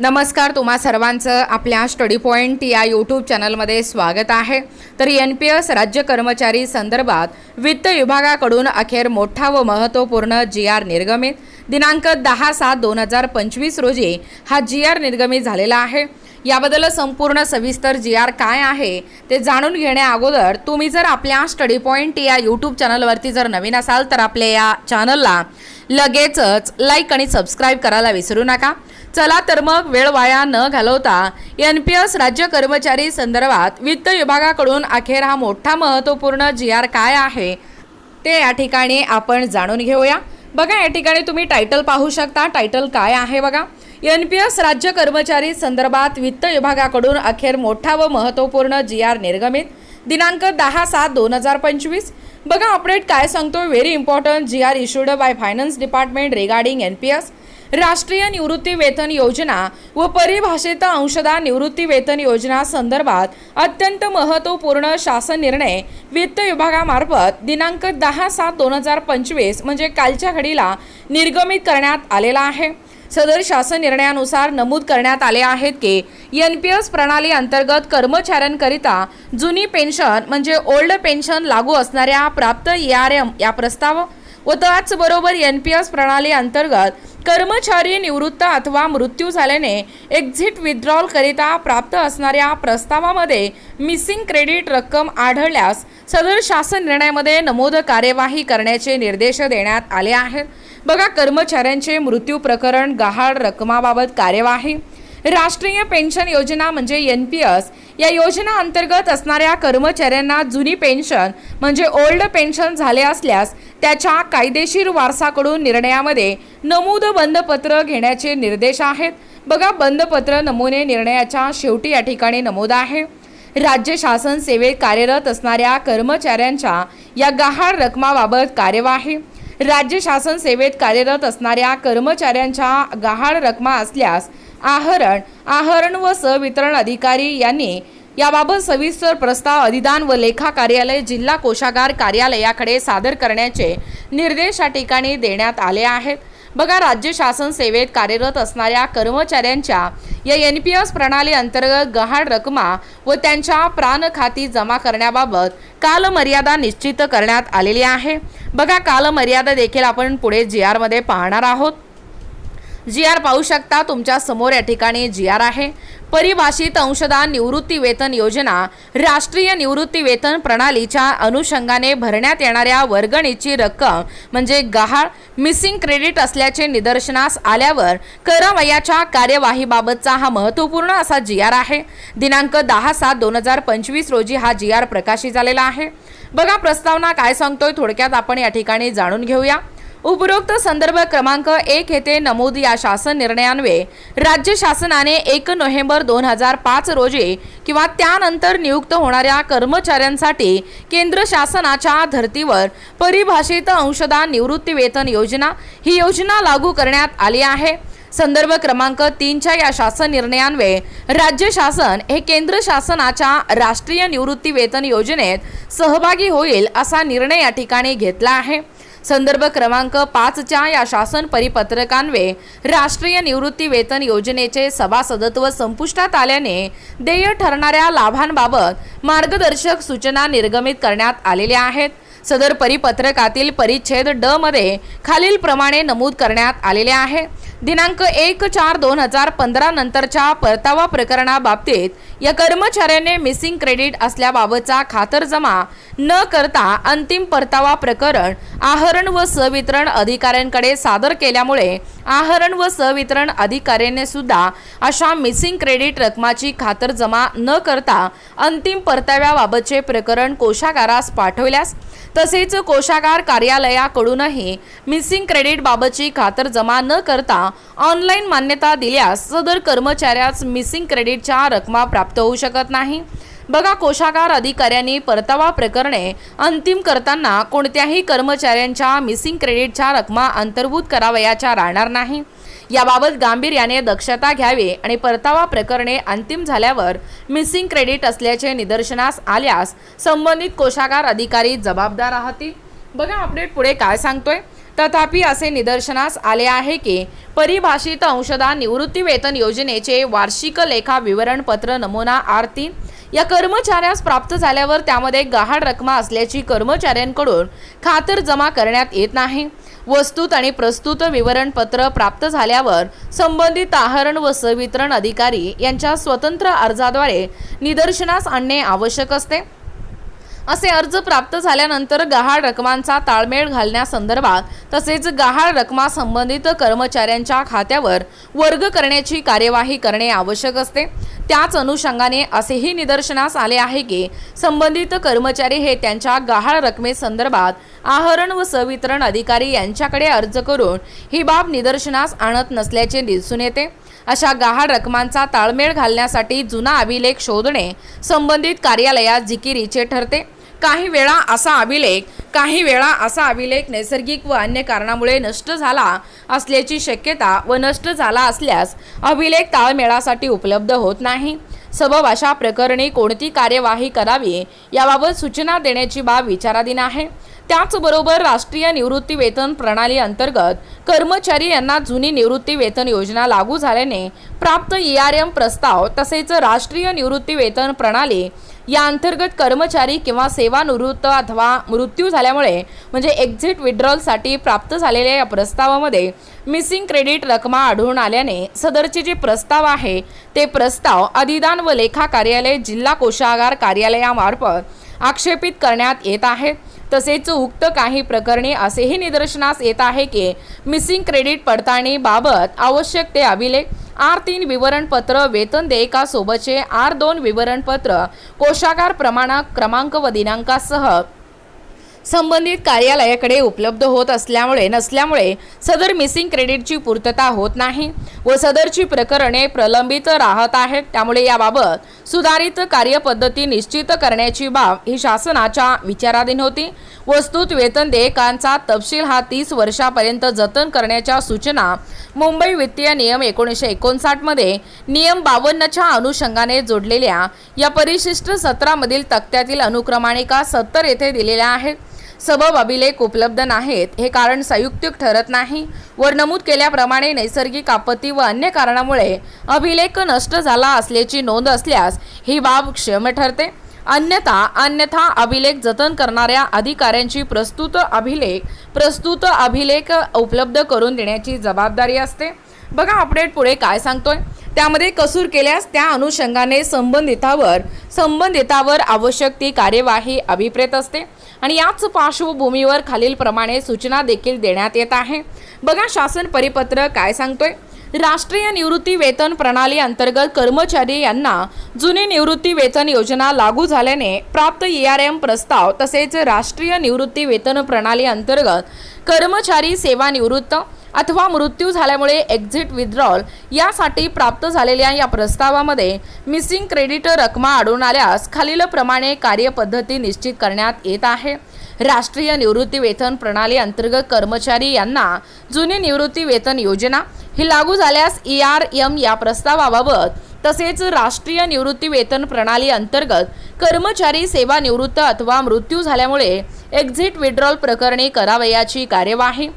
नमस्कार तुम्हा सर्वांचं आपल्या स्टडी पॉईंट या यूट्यूब चॅनलमध्ये स्वागत आहे. तर एन पी एस राज्य कर्मचारी संदर्भात वित्त विभागाकडून अखेर मोठा व महत्त्वपूर्ण जी आर निर्गमित. दिनांक दहा सात दोन हजार पंचवीस रोजी हा जी आर निर्गमित झालेला आहे. याबद्दल संपूर्ण सविस्तर जी आर काय आहे ते जाणून घेण्या अगोदर तुम्ही जर आपल्या स्टडी पॉईंट या यूट्यूब चॅनलवरती जर नवीन असाल तर आपल्या या चॅनलला लगेचच लाईक आणि सबस्क्राईब करायला विसरू नका. चला तर मग वेळ वाया न घालवता एन पी एस राज्य कर्मचारी संदर्भात वित्त विभागाकडून अखेर हा मोठा महत्त्वपूर्ण जी आर काय आहे ते या ठिकाणी आपण जाणून घेऊया. बघा या ठिकाणी तुम्ही टायटल पाहू शकता. टायटल काय आहे बघा? एन पी एस राज्य कर्मचारी संदर्भात वित्त विभागाकडून अखेर मोठा व महत्त्वपूर्ण जी आर निर्गमित. दिनांक दहा सात दोन हजार पंचवीस. बघा अपडेट काय सांगतो very important G R issued by finance department regarding N P S राष्ट्रीय निवृत्ती वेतन योजना व परिभाषित अंशदान निवृत्ती वेतन योजना संदर्भात अत्यंत महत्त्वपूर्ण शासन निर्णय वित्त विभागामार्फत दिनांक दहा सात दोन हजार पंचवीस म्हणजे कालच्या घडीला निर्गमित करण्यात आलेला आहे. सदर शासन निर्णयानुसार नमूद करण्यात आले आहेत की एन पी एस प्रणाली अंतर्गत कर्मचाऱ्यांकरिता जुनी पेन्शन म्हणजे ओल्ड पेन्शन लागू असणाऱ्या प्राप्त ए आर एम या प्रस्ताव व त्याचबरोबर एन पी एस प्रणाली अंतर्गत कर्मचारी निवृत्त अथवा मृत्यू झाल्याने एक्झिट विथड्रॉल करिता प्राप्त असणाऱ्या प्रस्तावामध्ये मिसिंग क्रेडिट रक्कम आढळल्यास सदर शासन निर्णयामध्ये नमूद कार्यवाही करण्याचे निर्देश देण्यात आले आहेत. बघा कर्मचाऱ्यांचे मृत्यू प्रकरण गहाळ रकमाबाबत कार्यवाही राष्ट्रीय पेन्शन योजना म्हणजे एन पी एस. या योजना अंतर्गत असणाऱ्या कर्मचाऱ्यांना जुनी पेन्शन म्हणजे ओल्ड पेन्शन झाले असल्यास त्याच्या कायदेशीर वारसाकडून निर्णयामध्ये नमूद बंदपत्र घेण्याचे निर्देश आहेत. बघा बंदपत्र नमुने निर्णयाच्या शेवटी या ठिकाणी नमूद आहे. राज्य शासन सेवेत कार्यरत असणाऱ्या कर्मचाऱ्यांच्या या गहाळ रकमाबाबत कार्यवाही. राज्य शासन सेवेत कार्यरत असणाऱ्या कर्मचाऱ्यांच्या गहाळ रकमा असल्यास आहरण आहरण व सवितरण अधिकारी यांनी याबाबत सविस्तर प्रस्ताव अधिदान व लेखा कार्यालय जिल्हा कोषागार कार्यालयाकडे सादर करण्याचे निर्देश या ठिकाणी देण्यात आले आहेत. बघा राज्य शासन सेवेत कार्यरत असणाऱ्या कर्मचाऱ्यांच्या या एन पी एस प्रणाली अंतर्गत गहाण रकमा व त्यांच्या प्राण खाती जमा करण्याबाबत कालमर्यादा निश्चित करण्यात आलेली आहे. बघा कालमर्यादा देखील आपण पुढे जी आरमध्ये पाहणार आहोत. जी आर पाहू शकता तुमच्यासमोर या ठिकाणी जी आर आहे. परिभाषित अंशदान निवृत्ती वेतन योजना राष्ट्रीय निवृत्ती वेतन प्रणालीच्या अनुषंगाने भरण्यात येणाऱ्या वर्गणीची रक्कम म्हणजे गहाळ मिसिंग क्रेडिट असल्याचे निदर्शनास आल्यावर करावयाच्या कार्यवाहीबाबतचा हा महत्त्वपूर्ण असा जी आर आहे. दिनांक दहा सात दोन हजार पंचवीस रोजी हा जी आर प्रकाशित झालेला आहे. बघा प्रस्तावना काय सांगतोय थोडक्यात आपण या ठिकाणी जाणून घेऊया. उपरोक्त संदर्भ क्रमांक एक येथे नमूद या शासन निर्णयान्वये राज्य शासनाने एक नोव्हेंबर दोन हजार पाच रोजी किंवा त्यानंतर नियुक्त होणाऱ्या कर्मचाऱ्यांसाठी केंद्र शासनाच्या धर्तीवर परिभाषित अंशदान निवृत्ती वेतन योजना ही योजना लागू करण्यात आली आहे. संदर्भ क्रमांक तीनच्या या शासन निर्णयान्वये राज्य शासन हे केंद्र शासनाच्या राष्ट्रीय निवृत्ती वेतन योजनेत सहभागी होईल असा निर्णय या ठिकाणी घेतला आहे. संदर्भ क्रमांक पाचच्या या शासन परिपत्रकान्वये राष्ट्रीय निवृत्ती वेतन योजनेचे सभासदत्व संपुष्टात आल्याने देय ठरणाऱ्या लाभांबाबत मार्गदर्शक सूचना निर्गमित करण्यात आलेल्या आहेत. सदर परिपत्रकातील परिच्छेद ड मध्ये खालीलप्रमाणे नमूद करण्यात आलेले आहे. दिनांक एक चार दोन हजार पंधरा नंतरच्या परतावा प्रकरणाबाबतीत या कर्मचाऱ्याने मिसिंग क्रेडिट असल्याबाबतचा खातरजमा न करता अंतिम परतावा प्रकरण आहरण व सवितरण अधिकाऱ्यांकडे सादर केल्यामुळे आहरण व सवितरण अधिकाऱ्याने सुद्धा अशा मिसिंग क्रेडिट रकमाची खातरजमा न करता अंतिम परताव्याबाबतचे प्रकरण कोषागारास पाठवल्यास तसेच कोषागार कार्यालयाकडूनही मिसिंग क्रेडिट बाबतची न करता ऑनलाईन मान्यता दिल्यास सदर कर्मचाऱ्यास मिसिंग क्रेडिटच्या रकमा प्राप्त होऊ शकत नाही. बघा कोषागार अधिकाऱ्यांनी परतावा प्रकरणे अंतिम करताना कोणत्याही कर्मचाऱ्यांच्या मिसिंग क्रेडिटच्या रकमा अंतर्भूत करावयाच्या राहणार नाही. याबाबत गांभीर्याने दक्षता घ्यावी आणि परतावा प्रकरणे अंतिम झाल्यावर मिसिंग क्रेडिट असल्याचे निदर्शनास आल्यास संबंधित कोषागार अधिकारी जबाबदार राहतील. बघा अपडेट पुढे काय सांगतोय. तथापि असे निदर्शनास आले आहे की परिभाषित अंशदा निवृत्तीवेतन योजनेचे वार्षिक लेखा विवरणपत्र नमुना आरती. या कर्मचाऱ्यास प्राप्त झाल्यावर त्यामध्ये गहाड रकमा असल्याची कर्मचाऱ्यांकडून खातर जमा करण्यात येत नाही. वस्तूत आणि प्रस्तुत विवरणपत्र प्राप्त झाल्यावर संबंधित आहरण व संवितरण अधिकारी यांच्या स्वतंत्र अर्जाद्वारे निदर्शनास आणणे आवश्यक असते. असे अर्ज प्राप्त झाल्यानंतर गहाळ रकमांचा ताळमेळ घालण्यासंदर्भात तसेच गहाळ रकमा संबंधित कर्मचाऱ्यांच्या खात्यावर वर्ग करण्याची कार्यवाही करणे आवश्यक असते. त्याच अनुषंगाने असेही निदर्शनास आले आहे की संबंधित कर्मचारी हे त्यांच्या गहाळ रकमेसंदर्भात आहरण व संवितरण अधिकारी यांच्याकडे अर्ज करून ही बाब निदर्शनास आणत नसल्याचे दिसून येते. अशा गहाळ रकमांचा ताळमेळ घालण्यासाठी जुना अभिलेख शोधणे संबंधित कार्यालयात जिकिरीचे ठरते. काही वेळा असा अभिलेख काही वेळा असा अभिलेख नैसर्गिक व अन्य कारणामुळे नष्ट झाला असल्याची शक्यता व नष्ट झाला असल्यास अभिलेख ताळमेळासाठी उपलब्ध होत नाही. सबब अशा प्रकरणी कोणती कार्यवाही करावी याबाबत सूचना देण्याची बाब विचाराधीन आहे. त्याचबरोबर राष्ट्रीय निवृत्ती वेतन प्रणाली अंतर्गत कर्मचारी यांना जुनी निवृत्ती वेतन योजना लागू झाल्याने प्राप्त ई आर एम प्रस्ताव तसेच राष्ट्रीय निवृत्ती वेतन प्रणाली या अंतर्गत कर्मचारी किंवा सेवानिवृत्त अथवा मृत्यू झाल्यामुळे म्हणजे एक्झिट विड्रॉलसाठी प्राप्त झालेल्या या प्रस्तावामध्ये मिसिंग क्रेडिट रकमा आढळून आल्याने सदरचे जे प्रस्ताव आहे ते प्रस्ताव अधिदान व लेखा कार्यालय जिल्हा कोषागार कार्यालयामार्फत आक्षेपित करण्यात येत आहेत तसेच उक्त काही प्रकरणी असेही निदर्शनास येत आहे की मिसिंग क्रेडिट पडताळणीबाबत आवश्यक ते अभिलेख आर तीन विवरणपत्र वेतन देयकासोबतचे आर दोन विवरणपत्र कोशागार प्रमाणा क्रमांक व दिनांकासह संबंधित कार्यालयाकडे उपलब्ध होत असल्यामुळे नसल्यामुळे सदर मिसिंग क्रेडिटची पूर्तता होत नाही व सदरची प्रकरणे प्रलंबित राहत आहेत. त्यामुळे याबाबत सुधारित कार्यपद्धती निश्चित करण्याची बाब ही शासनाच्या विचाराधीन होती. वस्तूत वेतन देयकांचा तपशील हा तीस वर्षापर्यंत जतन करण्याच्या सूचना मुंबई वित्तीय नियम एकोणीसशे एकोणसाठमध्ये नियम बावन्नच्या अनुषंगाने जोडलेल्या या परिशिष्ट सत्रामधील तक्त्यातील अनुक्रमाणिका सत्तर येथे दिलेल्या आहेत. सबब अभिलेख उपलब्ध नाहीत हे कारण संयुक्तिक ठरत नाही. वर नमूद केल्याप्रमाणे नैसर्गिक आपत्ती व अन्य कारणामुळे अभिलेख नष्ट झाला असल्याची नोंद असल्यास ही बाब क्षम्य ठरते. अन्यथा अन्यथा अभिलेख जतन करणाऱ्या अधिकाऱ्यांची प्रस्तुत अभिलेख प्रस्तुत अभिलेख उपलब्ध करून देण्याची जबाबदारी असते. बघा अपडेट पुढे काय सांगतोय. त्यामध्ये कसूर केल्यास त्या अनुषंगाने संबंधितावर संबंधितावर आवश्यक ती कार्यवाही अभिप्रेत असते. आणि याच पार्श्वभूमीवर खालीलप्रमाणे सूचना देखील देण्यात येत आहे. बघा शासन परिपत्र काय सांगतोय? राष्ट्रीय निवृत्ती वेतन प्रणाली अंतर्गत कर्मचारी यांना जुनी निवृत्ती वेतन योजना लागू झाल्याने प्राप्त ई आर एम प्रस्ताव तसेच राष्ट्रीय निवृत्ती वेतन प्रणाली अंतर्गत कर्मचारी सेवानिवृत्त अथवा मृत्यू झाल्यामुळे एक्झिट विथड्रॉल यासाठी प्राप्त झालेल्या या प्रस्तावामध्ये मिसिंग क्रेडिट रकमा आढळून आल्यास खालीलप्रमाणे कार्यपद्धती निश्चित करण्यात येत आहे. राष्ट्रीय निवृत्ती वेतन प्रणाली अंतर्गत कर्मचारी यांना जुनी निवृत्ती वेतन योजना ही लागू झाल्यास ई आर एम या प्रस्तावाबाबत तसेच राष्ट्रीय निवृत्ती वेतन प्रणाली अंतर्गत कर्मचारी सेवानिवृत्त अथवा मृत्यू झाल्यामुळे एक्झिट विड्रॉल प्रकरणी करावयाची कार्यवाही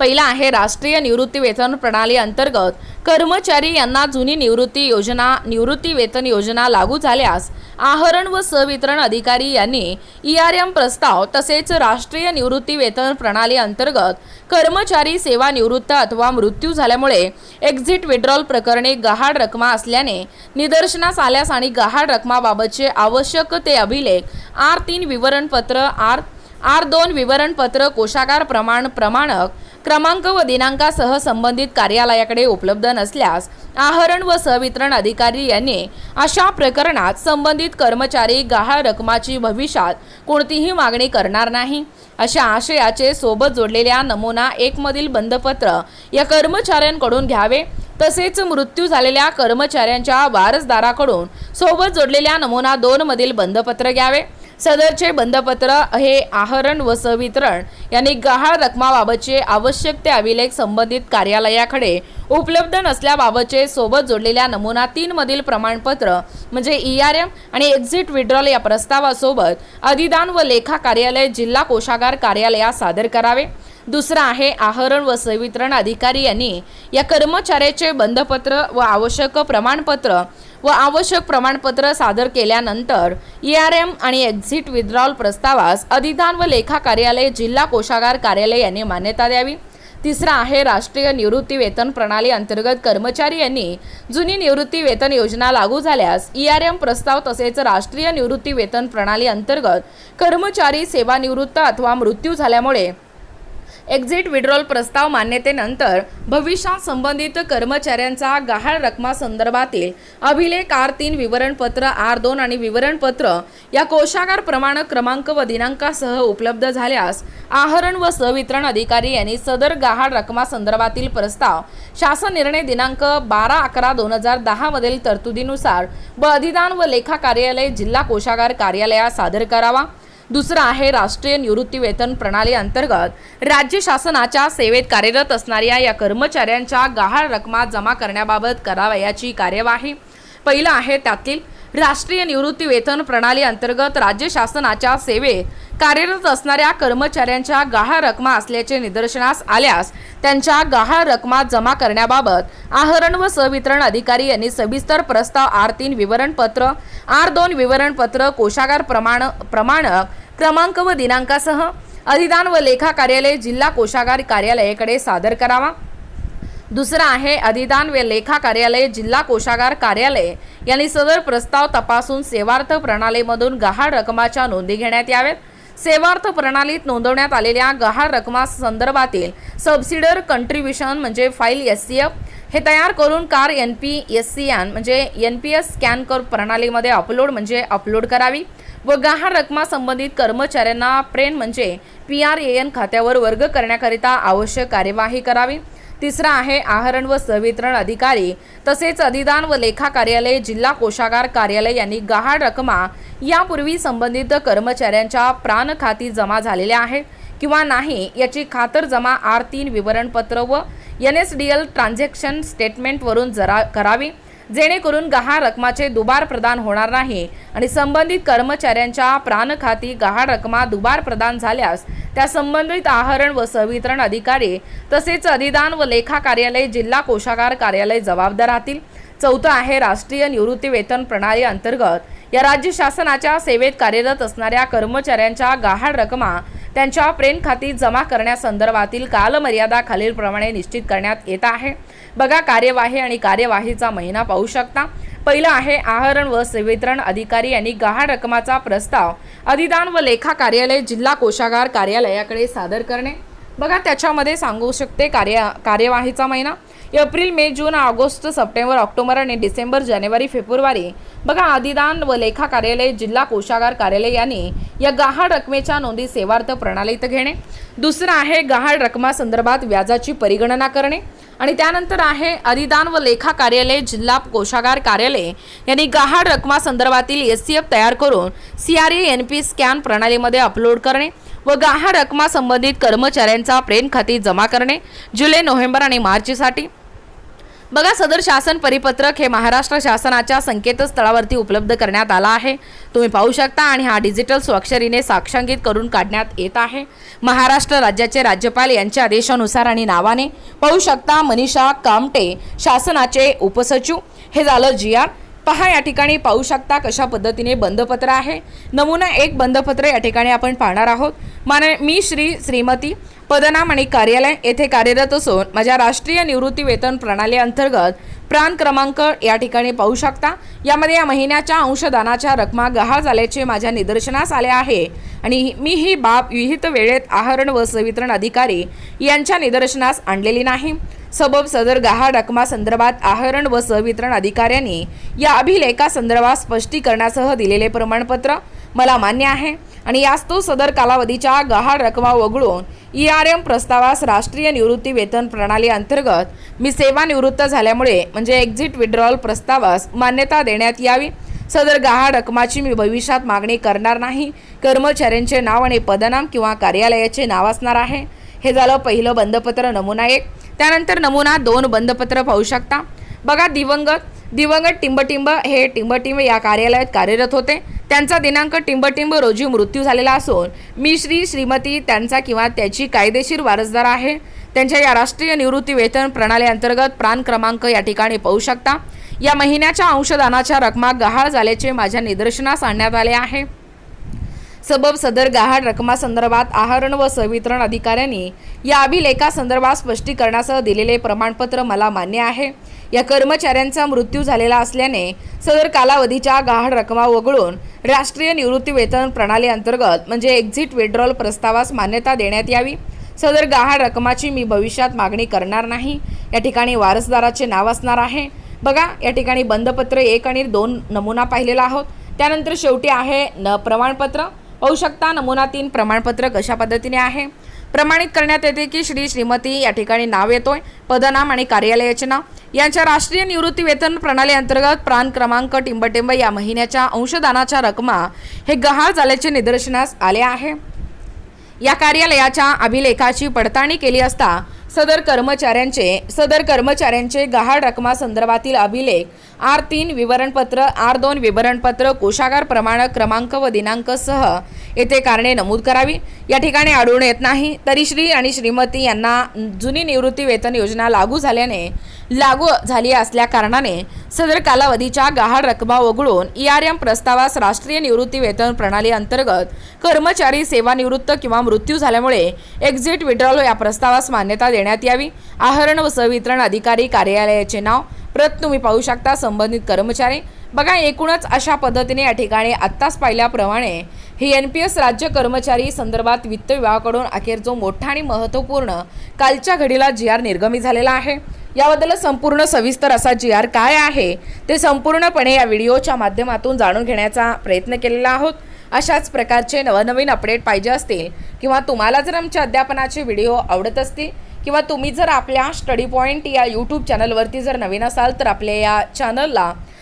पहिला आहे राष्ट्रीय निवृत्ती वेतन प्रणाली अंतर्गत. कर्मचारी यांना जुनी निवृत्ती योजना निवृत्ती वेतन योजना लागू झाल्यास आहरण व सवितरण अधिकारी यांनी ई आर एम प्रस्ताव तसेच राष्ट्रीय निवृत्ती वेतन प्रणाली अंतर्गत कर्मचारी सेवानिवृत्त अथवा मृत्यू झाल्यामुळे एक्झिट विड्रॉल प्रकरणे गहाड रकमा असल्याने निदर्शनास आल्यास आणि गहाळ रकमाबाबतचे आवश्यक ते अभिलेख आर तीन विवरणपत्र आर आर दोन विवरणपत्र कोशागार प्रमाण प्रमाणक क्रमांक व दिनांकासह संबंधित कार्यालयाकडे उपलब्ध नसल्यास आहरण व सवितरण अधिकारी यांनी अशा प्रकरणात संबंधित कर्मचारी गहाळ रकमाची भविष्यात कोणतीही मागणी करणार नाही. अशा आशयाचे सोबत जोडलेल्या नमुना एकमधील बंदपत्र बंधपत्र या कर्मचाऱ्यांकडून घ्यावे. तसेच मृत्यू झालेल्या कर्मचाऱ्यांच्या वारसदाराकडून सोबत जोडलेल्या नमुना दोनमधील बंदपत्र बंधपत्र घ्यावे. सदरचे बंधपत्र हे आहरण व संवितरण यांनी गहाळ रकमाबाबतचे आवश्यक ते अभिलेख संबंधित कार्यालयाकडे उपलब्ध नसल्याबाबतचे सोबत जोडलेल्या नमुना तीनमधील प्रमाणपत्र म्हणजे ई आर एम आणि एक्झिट विड्रॉल या प्रस्तावासोबत अधिदान व लेखा कार्यालय जिल्हा कोषागार कार्यालयात सादर करावे. दुसरं आहे आहरण व संवितरण अधिकारी यांनी या कर्मचाऱ्याचे बंधपत्र व आवश्यक प्रमाणपत्र व आवश्यक प्रमाणपत्र सादर केल्यानंतर ई आर एम आणि एक्झिट विथड्रॉल प्रस्तावास अधिदान व लेखा कार्यालय जिल्हा कोषागार कार्यालय यांनी मान्यता द्यावी. तिसरा आहे राष्ट्रीय निवृत्ती वेतन प्रणाली अंतर्गत कर्मचारी यांनी जुनी निवृत्ती वेतन योजना लागू झाल्यास ई आर एम प्रस्ताव तसेच राष्ट्रीय निवृत्ती वेतन प्रणाली अंतर्गत कर्मचारी सेवानिवृत्त अथवा मृत्यू झाल्यामुळे एक्झिट विड्रॉल प्रस्ताव मान्यतेनंतर भविष्यात संबंधित कर्मचाऱ्यांचा गहाळ रकमासंदर्भातील अभिलेख आर तीन विवरणपत्र आर दोन आणि विवरणपत्र या कोशागार प्रमाण क्रमांक व दिनांकासह उपलब्ध झाल्यास आहरण व सवितरण अधिकारी यांनी सदर गहाळ रकमासंदर्भातील प्रस्ताव शासन निर्णय दिनांक बारा अकरा दोन हजार दहामधील तरतुदीनुसार व अधिदान व लेखा कार्यालय जिल्हा कोशागार कार्यालयात सादर करावा. दुसरं आहे राष्ट्रीय निवृत्ती वेतन प्रणाली अंतर्गत. राज्य शासनाच्या सेवेत कार्यरत असणाऱ्या या कर्मचाऱ्यांच्या गहाळ रकमा जमा करण्याबाबत करावयाची कार्यवाही. पहिलं आहे त्यातील राष्ट्रीय निवृत्ती वेतन प्रणाली अंतर्गत राज्य शासनाच्या सेवेत कार्यरत असणाऱ्या कर्मचाऱ्यांच्या गहाळ रकमा असल्याचे निदर्शनास आल्यास त्यांच्या गहाळ रकमा जमा करण्याबाबत आहरण व सवितरण अधिकारी यांनी सविस्तर प्रस्ताव आर तीन विवरणपत्र आर दोन विवरणपत्र कोशागार प्रमाण प्रमाणक क्रमांक व दिनांकासह अधिदान व लेखा कार्यालय जिल्हा कोशागार कार्यालयाकडे सादर करावा. दुसरं आहे अधिदान व लेखा कार्यालय जिल्हा कोशागार कार्यालय. यांनी सदर प्रस्ताव तपासून सेवार्थ प्रणालीमधून गहाळ रकमाच्या नोंदी घेण्यात याव्यात. सेवार्थ प्रणालीत नोंदवण्यात आलेल्या गहाळ रकमा संदर्भातील सबसिडर कंट्रीब्युशन म्हणजे फाईल एस सी एफ हे तयार करून car N P S C N म्हणजे एन पी एस स्कॅन कर प्रणालीमध्ये अपलोड म्हणजे अपलोड करावी व गहाळ रकमा संबंधित कर्मचाऱ्यांना प्रेन म्हणजे पी आर ए एन खात्यावर वर्ग करण्याकरिता आवश्यक कार्यवाही करावी. तिसरा आहे आहरण व सवितरण अधिकारी. तसेच अधिदान व लेखा कार्यालय जिल्हा कोशागार कार्यालय यांनी गहाळ रकमा यापूर्वी संबंधित कर्मचाऱ्यांच्या प्राणखाती जमा झालेल्या आहेत किंवा नाही याची खातर जमा आर तीन विवरणपत्र व N S D L transaction स्टेटमेंटवरून जरा करावी. जेणेकरून गहाण रकमाचे दुबार प्रदान होणार नाही आणि संबंधित कर्मचाऱ्यांच्या प्राणखाती गहाळ रकमा दुबार प्रदान झाल्यास त्या संबंधित आहरण व संवितरण अधिकारी तसेच अधिदान व लेखा कार्यालय जिल्हा कोशागार कार्यालय जबाबदार राहतील. चौथं आहे राष्ट्रीय निवृत्ती वेतन प्रणाली अंतर्गत. या राज्य शासनाच्या सेवेत कार्यरत असणाऱ्या कर्मचाऱ्यांच्या गहाळ रकमा त्यांच्या प्रेम खाती जमा करण्यासंदर्भातील कालमर्यादा खालीलप्रमाणे निश्चित करण्यात येत आहे. बघा कार्यवाही आणि कार्यवाहीचा महिना पाहू शकता. पहिलं आहे आहरण व संवितरण अधिकारी यांनी गहाण रकमाचा प्रस्ताव अधिदान व लेखा कार्यालय जिल्हा कोशागार कार्यालयाकडे सादर करणे. बघा त्याच्यामध्ये सांगू शकते कार्य कार्यवाहीचा महिना. April May June August September October आणि डिसेंबर जानेवारी फेब्रुवारी. बघा अधिदान व लेखा कार्यालय जिल्हा कोशागार कार्यालय यांनी या गहाळ रकमेच्या नोंदी सेवार्थ प्रणालीत घेणे. दुसरं आहे गहाळ रकमासंदर्भात व्याजाची परिगणना करणे. आणि त्यानंतर आहे अधिदान व लेखा कार्यालय जिल्हा कोशागार कार्यालय यांनी गहाळ रकमासंदर्भातील एस सी एफ तयार करून C R A N P scan प्रणालीमध्ये अपलोड करणे व गहाळ रकमा संबंधित कर्मचाऱ्यांचा प्रेम खाती जमा करणे. जुलै नोव्हेंबर आणि मार्चसाठी बघा सदर शासन परिपत्रक हे महाराष्ट्र शासनाच्या संकेतस्थळावरती उपलब्ध करण्यात आला आहे. तुम्ही पाहू शकता आणि हा डिजिटल स्वाक्षरीने साक्षांकित करून काढण्यात येत आहे. महाराष्ट्र राज्याचे राज्यपाल यांच्या आदेशानुसार आणि नावाने पाहू शकता मनीषा कामटे शासनाचे उपसचिव. हे झालं जी आर. पहा या ठिकाणी पाहू शकता कशा पद्धतीने बंधपत्र आहे. नमुना एक बंधपत्र या ठिकाणी आपण पाहणार आहोत. माने मी श्री श्रीमती पदनाम आणि कार्यालय येथे कार्यरत असून माझ्या राष्ट्रीय निवृत्ती वेतन प्रणाली अंतर्गत प्राण क्रमांक या ठिकाणी पाहू शकता. यामध्ये या महिन्याच्या अंशदानाच्या रकमा गहाळ झाल्याचे माझ्या निदर्शनास आले आहे आणि मी ही बाब विहित वेळेत आहरण व संवितरण अधिकारी यांच्या निदर्शनास आणलेली नाही. सबब सदर गहाळ रकमा संदर्भात आहरण व संवितरण अधिकाऱ्यांनी या अभिलेखासंदर्भात स्पष्टीकरणासह दिलेले प्रमाणपत्र मला मान्य आहे. आणि यास्तव सदर कालावधीच्या गहाळ रकमा वगळून ई आर एम प्रस्तावास राष्ट्रीय निवृत्ती वेतन प्रणाली अंतर्गत मी सेवानिवृत्त झाल्यामुळे म्हणजे एक्झिट विड्रॉल प्रस्तावास मान्यता देण्यात यावी. सदर गहाळ रकमाची मी भविष्यात मागणी करणार नाही. कर्मचाऱ्यांचे नाव आणि पदनाम किंवा कार्यालयाचे नाव असणार आहे. हे झालं पहिलं बंधपत्र नमुना एक. त्यानंतर नमुना दोन बंधपत्र पाहू शकता. बघा दिवंगत दिवंगत टिंबटिंब हे टिंबटिंब या कार्यालयात कार्यरत होते. त्यांचा दिनांक टिंबटिंब रोजी मृत्यू झालेला असून मी श्री श्रीमती त्यांचा किंवा त्याची कायदेशीर वारसदार आहे. त्यांच्या या राष्ट्रीय निवृत्ती वेतन प्रणाली अंतर्गत प्राण क्रमांक या ठिकाणी पाहू शकता. या महिन्याच्या अंशदानाच्या रकमा गहाळ झाल्याचे माझ्या निदर्शनास आणण्यात आले आहे. सबब सदर गहाळ रकमासंदर्भात आहरण व संवितरण अधिकाऱ्यांनी या अभिलेखासंदर्भात स्पष्टीकरणासह दिलेले प्रमाणपत्र मला मान्य आहे. या कर्मचाऱ्यांचा मृत्यू झालेला असल्याने सदर कालावधीच्या गहाण रकमा वगळून राष्ट्रीय निवृत्ती वेतन प्रणाली अंतर्गत म्हणजे एक्झिट विड्रॉल प्रस्तावास मान्यता देण्यात यावी. सदर गहाण रकमाची मी भविष्यात मागणी करणार नाही. या ठिकाणी वारसदाराचे नाव असणार आहे. बघा या ठिकाणी बंदपत्र एक आणि दोन नमुना पाहिलेला आहोत. त्यानंतर शेवटी आहे न प्रमाणपत्र. होऊ शकता नमुना तीन प्रमाणपत्र कशा पद्धतीने आहे? प्रमाणित करण्यात येते की श्री श्रीमती या ठिकाणी नाव येतोय पदनाम आणि कार्यालयाचे नाव. यांच्या राष्ट्रीय निवृत्ती वेतन प्रणाली अंतर्गत प्राण क्रमांक टिंबटिंब या महिन्याच्या अंशदानाच्या रकमा हे गहाळ झाल्याचे निदर्शनास आले आहे. या कार्यालयाच्या अभिलेखाची पडताळणी केली असता सदर कर्मचाऱ्यांचे सदर कर्मचाऱ्यांचे गहाळ रकमा संदर्भातील अभिलेख आर तीन विवरणपत्र आर दोन विवरणपत्र कोशागार प्रमाणक क्रमांक व दिनांकसह येथे कारणे नमूद करावी. या ठिकाणी आढळून येत नाही तरी श्री आणि श्रीमती यांना जुनी निवृत्ती वेतन योजना लागू झाल्याने लागू झाली असल्या कारणाने सदर कालावधीच्या गहाळ रकमा वगळून ई आर एम प्रस्तावास राष्ट्रीय निवृत्ती वेतन प्रणाली अंतर्गत कर्मचारी सेवानिवृत्त किंवा मृत्यू झाल्यामुळे एक्झिट विड्रॉल या प्रस्तावास मान्यता देण्यात यावी. आहरण व संवितरण अधिकारी कार्यालयाचे नाव प्रत तुम्ही पाहू शकता संबंधित कर्मचारी. बघा एकूणच अशा पद्धतीने या ठिकाणी आत्ताच पाहिल्याप्रमाणे ही एन पी एस राज्य कर्मचारी संदर्भात वित्त विभागाकडून अखेर जो मोठा आणि महत्त्वपूर्ण कालच्या घडीला जी आर निर्गमी झालेला आहे. याबद्दल संपूर्ण सविस्तर असा जी आर काय आहे ते संपूर्णपणे या व्हिडिओच्या माध्यमातून जाणून घेण्याचा प्रयत्न केलेला आहोत. अशाच प्रकारचे नवनवीन अपडेट पाहिजे असतील किंवा तुम्हाला जर आमच्या अध्यापनाचे व्हिडिओ आवडत असतील किंवा तुम्ही जर आपल्या स्टडी पॉईंट या यूट्यूब चॅनलवरती जर नवीन असाल तर आपल्या या चॅनलला